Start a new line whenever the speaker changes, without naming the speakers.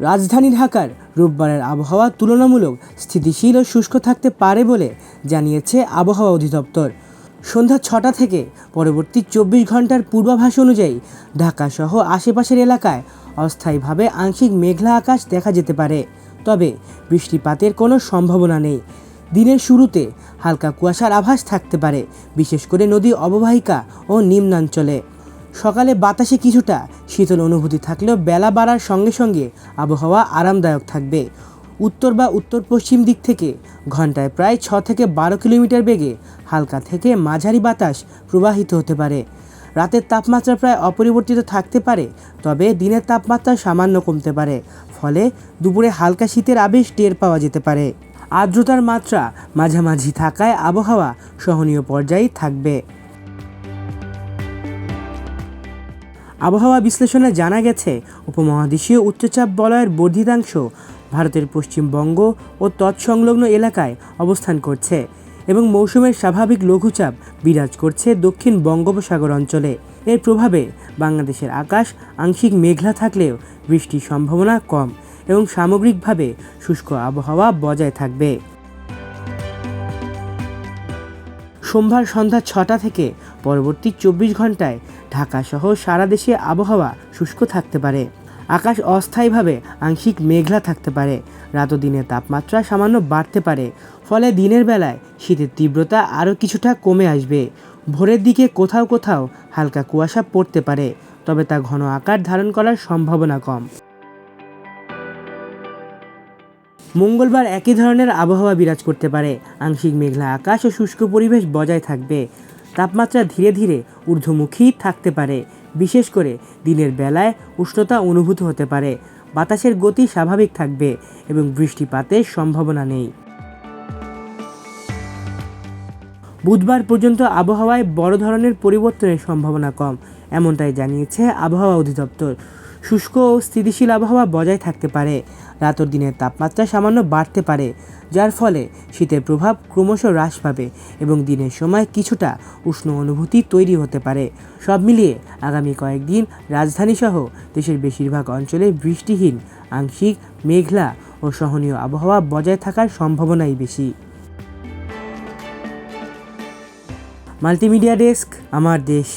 রাজধানী ঢাকার রোববারের আবহাওয়া তুলনামূলক স্থিতিশীল ও শুষ্ক থাকতে পারে বলে জানিয়েছে আবহাওয়া অধিদপ্তর। সন্ধ্যা ছটা থেকে পরবর্তী চব্বিশ ঘণ্টার পূর্বাভাস অনুযায়ী ঢাকাসহ আশেপাশের এলাকায় অস্থায়ীভাবে আংশিক মেঘলা আকাশ দেখা যেতে পারে। তবে বৃষ্টিপাতের কোনো সম্ভাবনা নেই। দিনের শুরুতে হালকা কুয়াশার আভাস থাকতে পারে, বিশেষ করে নদী অববাহিকা ও নিম্নাঞ্চলে। সকালে বাতাসে কিছুটা শীতল অনুভূতি থাকলেও বেলা বাড়ার সঙ্গে সঙ্গে আবহাওয়া আরামদায়ক থাকবে। উত্তর বা উত্তর পশ্চিম দিক থেকে ঘন্টায় প্রায় ছ থেকে বারো কিলোমিটার বেগে হালকা থেকে মাঝারি বাতাস প্রবাহিত হতে পারে। রাতের তাপমাত্রা প্রায় অপরিবর্তিত থাকতে পারে, তবে দিনের তাপমাত্রা সামান্য কমতে পারে, ফলে দুপুরে হালকা শীতের আবেশ টের পাওয়া যেতে পারে। আর্দ্রতার মাত্রা মাঝামাঝি থাকায় আবহাওয়া সহনীয় পর্যায়ে থাকবে। আবহাওয়া বিশ্লেষণে জানা গেছে, উপমহাদেশীয় উচ্চচাপ বলয়ের বর্ধিতাংশ ভারতের পশ্চিমবঙ্গ ও তৎসংলগ্ন এলাকায় অবস্থান করছে এবং মৌসুমের স্বাভাবিক লঘুচাপ বিরাজ করছে দক্ষিণ বঙ্গোপসাগর অঞ্চলে। এর প্রভাবে বাংলাদেশের আকাশ আংশিক মেঘলা থাকলেও বৃষ্টির সম্ভাবনা কম এবং সামগ্রিকভাবে শুষ্ক আবহাওয়া বজায় থাকবে। সোমবার সন্ধ্যা ছটা থেকে পরবর্তী চব্বিশ ঘন্টায় ঢাকাসহ সারা দেশে আবহাওয়া শুষ্ক থাকতে পারে। আকাশ অস্থায়ীভাবে আংশিক মেঘলা থাকতে পারে। রাত ও দিনের তাপমাত্রা সামান্য বাড়তে পারে, ফলে দিনের বেলায় শীতের তীব্রতা আরও কিছুটা কমে আসবে। ভোরের দিকে কোথাও কোথাও হালকা কুয়াশা পড়তে পারে, তবে তা ঘন আকার ধারণ করার সম্ভাবনা কম। মঙ্গলবার একই ধরনের আবহাওয়া বিরাজ করতে পারে। আংশিক মেঘলা আকাশ ও শুষ্ক পরিবেশ বজায় থাকবে। তাপমাত্রা ধীরে ধীরে ঊর্ধ্বমুখী থাকতে পারে। বিশেষ করে দিনের বেলায় উষ্ণতা অনুভূত হতে পারে। বাতাসের গতি স্বাভাবিক থাকবে এবং বৃষ্টিপাতের সম্ভাবনা নেই। বুধবার পর্যন্ত আবহাওয়ায় বড় ধরনের পরিবর্তনের সম্ভাবনা কম, এমনটাই জানিয়েছে আবহাওয়া অধিদপ্তর। শুষ্ক ও স্থিতিশীল আবহাওয়া বজায় থাকতে পারে। রাত ও দিনের তাপমাত্রা সামান্য বাড়তে পারে, যার ফলে শীতের প্রভাব ক্রমশ হ্রাস পাবে এবং দিনের সময় কিছুটা উষ্ণ অনুভূতি তৈরি হতে পারে। সব মিলিয়ে আগামী কয়েকদিন রাজধানীসহ দেশের বেশিরভাগ অঞ্চলে বৃষ্টিহীন, আংশিক মেঘলা ও সহনীয় আবহাওয়া বজায় থাকার সম্ভাবনাই বেশি। মাল্টিমিডিয়া ডেস্ক, আমার দেশ।